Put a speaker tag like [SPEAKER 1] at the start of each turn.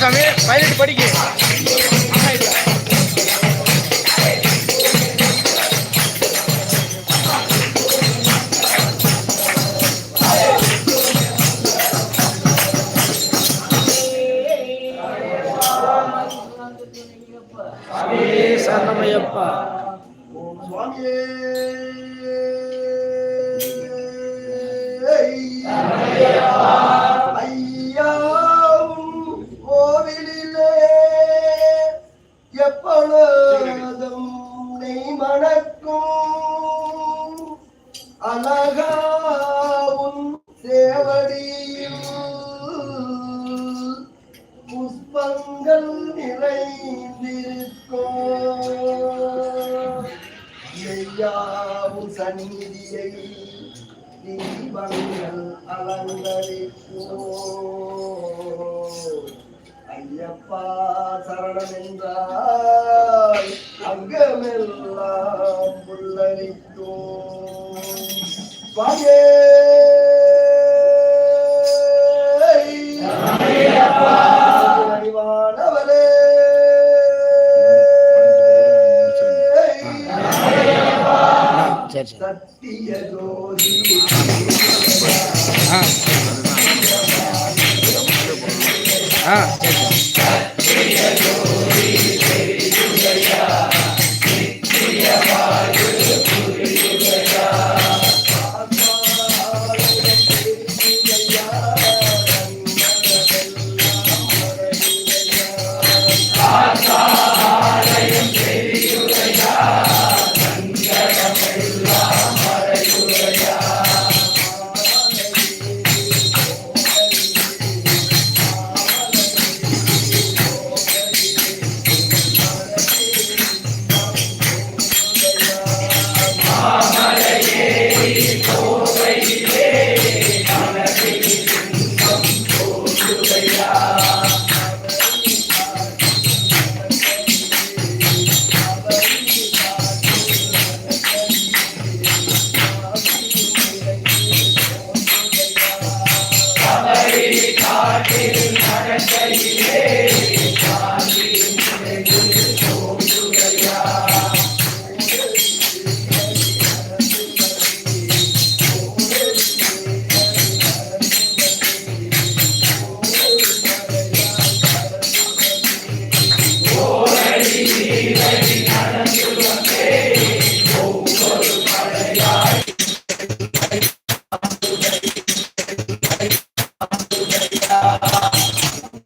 [SPEAKER 1] சாமி பதினெட்டு படிக்கு. சரணமையப்பா
[SPEAKER 2] சுவாமியே அழகாவும் சேவடியில் புஷ்பங்கள் நிறைந்திருக்கும். ஐயாவும் சந்நிதியை தீபங்கள் அலங்கரிப்போ ஐயப்பா சரணம் என்றால் அங்கமெல்லாம் சுவாமியே
[SPEAKER 1] சரி சரி. ஆ ஆ